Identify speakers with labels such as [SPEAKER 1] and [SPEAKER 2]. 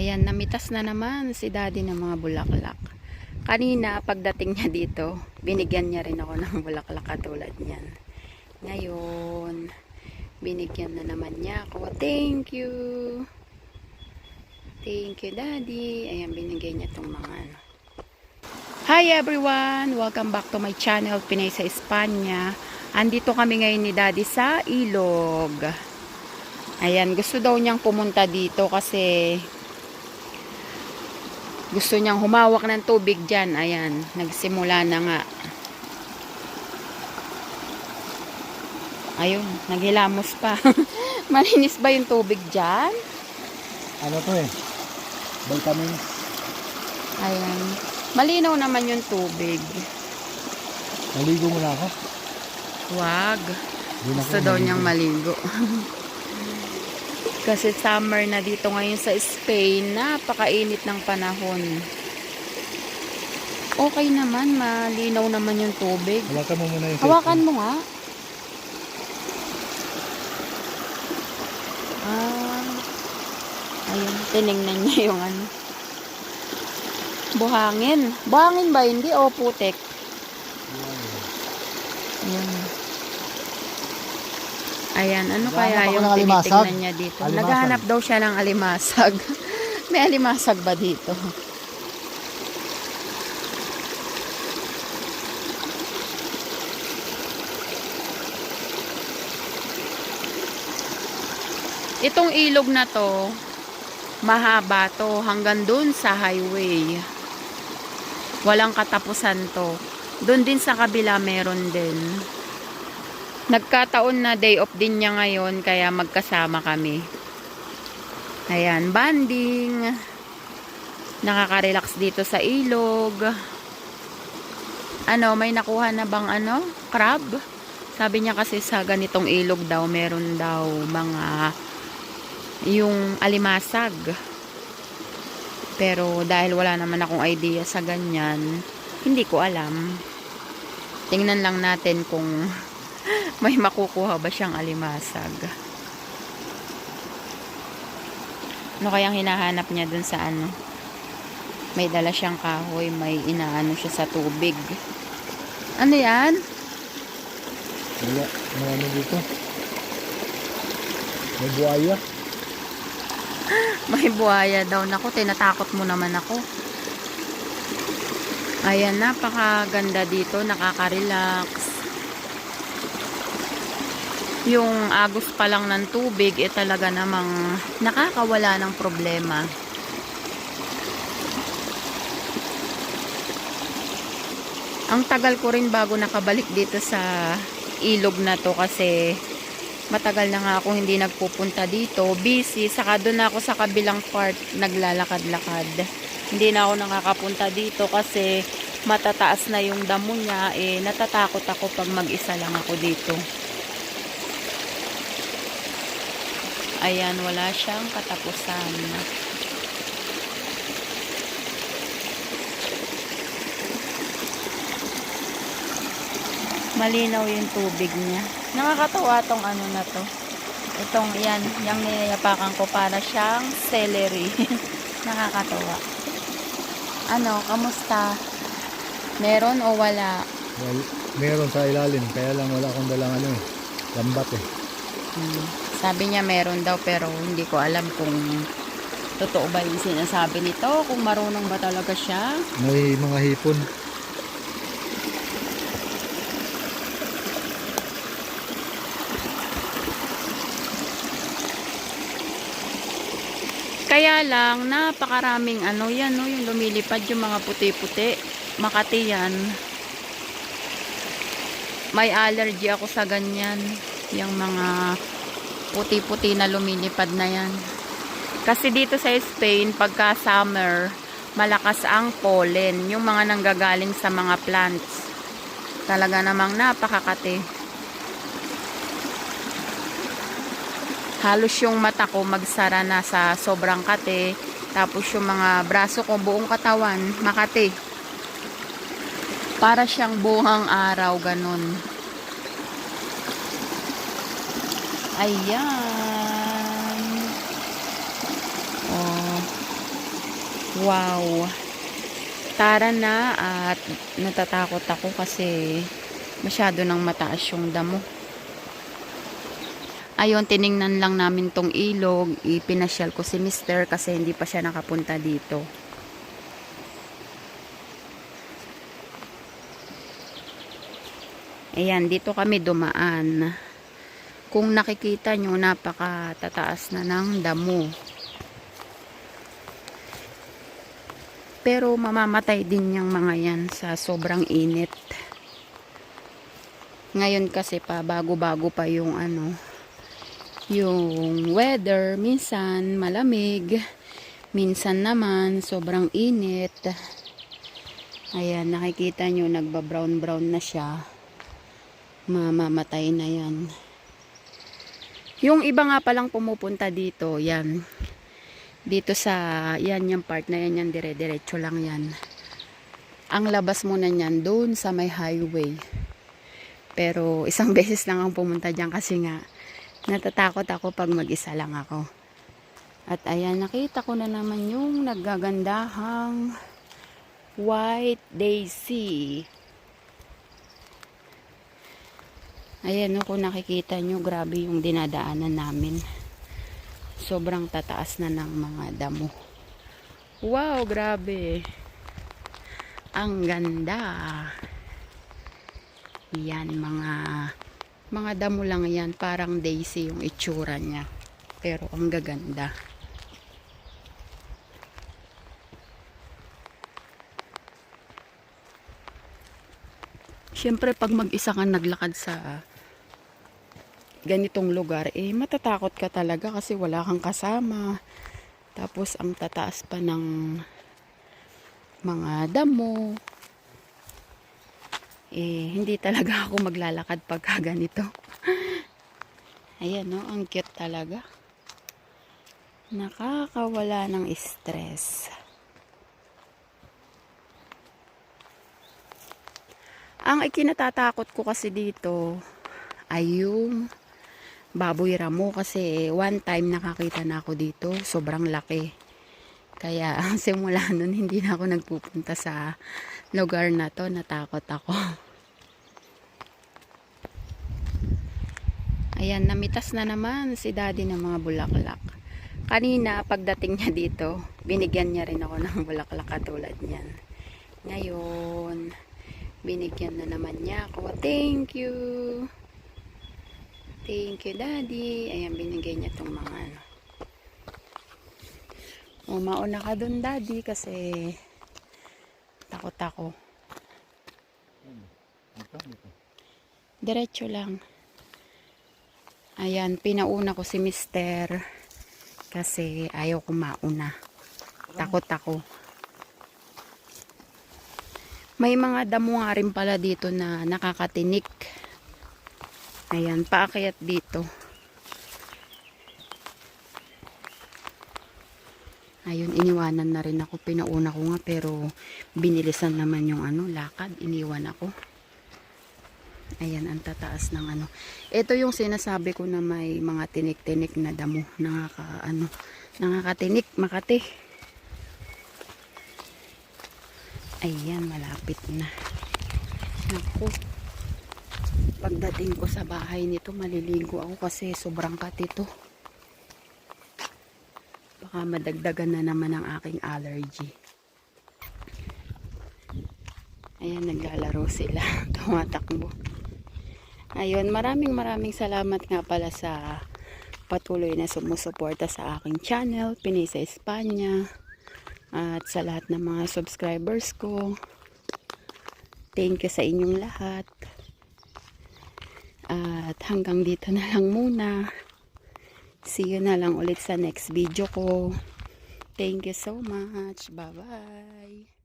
[SPEAKER 1] Ayan, namitas na naman si daddy ng mga bulaklak. Kanina, pagdating niya dito, binigyan niya rin ako ng bulaklak katulad niyan. Ngayon, binigyan na naman niya ako. Thank you! Thank you, daddy. Ayan, binigay niya itong mga ano. Hi everyone! Welcome back to my channel, Pinay sa Espanya. Andito kami ngayon ni daddy sa Ilog. Ayan, gusto daw niyang pumunta dito kasi gusto niyang humawak ng tubig dyan. Ayan, nagsimula na nga. Ayun, naghilamos pa. Malinis ba yung tubig dyan?
[SPEAKER 2] Ano to eh? Vitamin.
[SPEAKER 1] Ayan. Malinaw naman yung tubig.
[SPEAKER 2] Naligo muna ako.
[SPEAKER 1] Wag. Gusto daw niyang maligo. Kasi summer na dito ngayon sa Spain, napakainit ng panahon. Okay naman, malinaw naman yung tubig.
[SPEAKER 2] Hawakan mo muna yung
[SPEAKER 1] Hawakan mo nga. Ah. Ayun, tinignan niya yung ano. Buhangin. Buhangin ba hindi o putek? Ayun. Ayan, ano kaya yung tinitignan niya dito?
[SPEAKER 2] Alimasag.
[SPEAKER 1] Naghahanap daw siya ng alimasag. May alimasag ba dito? Itong ilog na to, mahaba to hanggang dun sa highway. Walang katapusan to. Doon din sa kabila meron din. Nagkataon na day off din niya ngayon kaya magkasama kami. Ayan, banding. Nakaka-relax dito sa ilog. Ano, may nakuha na bang ano? Crab? Sabi niya kasi sa ganitong ilog daw, meron daw mga yung alimasag. Pero dahil wala naman akong idea sa ganyan, hindi ko alam. Tingnan lang natin kung may makukuha ba siyang alimasag. Ano kayang hinahanap niya dun sa ano? May dala siyang kahoy, may inaano siya sa tubig. Ano yan?
[SPEAKER 2] Wala. Marami dito. May buhaya.
[SPEAKER 1] May buhaya daw. Naku, tinatakot mo naman ako. Ayan, napakaganda dito. Nakaka-relax. Yung agos pa lang ng tubig, eh talaga namang nakakawala ng problema. Ang tagal ko rin bago nakabalik dito sa ilog na to kasi matagal na nga ako hindi nagpupunta dito. Busy, saka doon ako sa kabilang part naglalakad-lakad. Hindi na ako nakakapunta dito kasi matataas na yung damo niya. Eh, natatakot ako pag mag-isa lang ako dito. Ayan, wala siyang katapusan. Malinaw yung tubig niya. Nakakatawa tong ano na to. Itong yan, yung niyayapakan ko para siyang celery. Nakakatawa. Ano, kamusta? Meron o wala?
[SPEAKER 2] Well, meron sa ilalim. Kaya lang wala akong dalang ano eh. Lambat eh.
[SPEAKER 1] Hmm. Sabi niya meron daw pero hindi ko alam kung totoo ba yung sinasabi nito, kung marunong ba talaga siya.
[SPEAKER 2] May mga hipon.
[SPEAKER 1] Kaya lang, napakaraming ano yan, no, yung lumilipad yung mga puti-puti. Makati yan. May allergy ako sa ganyan. Yung mga puti-puti na lumilipad na yan. Kasi dito sa Spain, pagka summer, malakas ang pollen. Yung mga nanggagaling sa mga plants. Talaga namang napakakati. halos yung mata ko magsara na sa sobrang kate. Tapos yung mga braso ko, buong katawan, makati. Para siyang buhang araw, ganun. Ayan. Oh. Wow. Tara na at natatakot ako kasi masyado nang mataas yung damo. Ayun, tiningnan lang namin tong ilog. Ipinasyal ko si Mister kasi hindi pa siya nakapunta dito. Ayan, dito kami dumaan. Kung nakikita nyo, napakatataas na ng damo. Pero mamamatay din yung mga yan sa sobrang init. Ngayon kasi pa, bago-bago pa yung ano, yung weather. Minsan malamig, minsan naman sobrang init. Ayan, nakikita nyo, nagba-brown-brown na siya. Mamamatay na yan. Yung iba nga palang pumupunta dito, yan. Dito sa, yan yung part na yan, yan dire-diretso lang yan. Ang labas mo na yan, doon sa may highway. Pero isang beses lang ang pumunta dyan kasi nga, natatakot ako pag mag-isa lang ako. At ayan, nakita ko na naman yung naggagandahang white daisy. Ayan no, kung nakikita nyo, grabe yung dinadaanan namin. Sobrang tataas na ng mga damo. Wow, grabe. Ang ganda. Yan, mga mga damo lang yan. Parang daisy yung itsura niya. Pero ang gaganda. Siyempre, pag mag-isa kang naglakad sa ganitong lugar, eh matatakot ka talaga kasi wala kang kasama. Tapos ang tataas pa ng mga damo. Eh, hindi talaga ako maglalakad pagka ganito. Ayan no, ang cute talaga. Nakakawala ng stress. Ang ikinatatakot ko kasi dito ay yung baboy ramo kasi one time nakakita na ako dito sobrang laki. Kaya simula nun hindi na ako nagpupunta sa lugar na to natakot ako. Ayan namitas na naman si daddy ng mga bulaklak. Kanina pagdating niya dito binigyan niya rin ako ng bulaklak katulad niyan. Ngayon binigyan na naman niya ako. Thank you Thank you, Daddy. Ayan, binigay niya itong mga ano. O, mauna ka dun, Daddy, kasi takot ako. Diretso lang. Ayan, pinauna ko si Mister kasi ayaw ko mauna. Takot ako. May mga damo nga rin pala dito na nakakatinik. Ayan, paakyat dito. Ayun, iniwanan na rin ako. Pinauna ko nga pero binilisan naman yung ano, lakad. Iniwan ako. Ayan, ang tataas ng ano. Ito yung sinasabi ko na may mga tinik-tinik na damo. Nakaka, ano, nakakatinik, makati. Ayan, malapit na. Naku pagdating ko sa bahay nito maliligo ako kasi sobrang katito baka madagdagan na naman ang aking allergy. Ayan naglalaro sila. Tumatakbo. Ayun maraming maraming salamat nga pala sa patuloy na sumusuporta sa aking channel Pinay sa Espanya at sa lahat ng mga subscribers ko. Thank you sa inyong lahat at hanggang dito na lang muna. See you na lang ulit sa next video ko. Thank you so much. Bye-bye.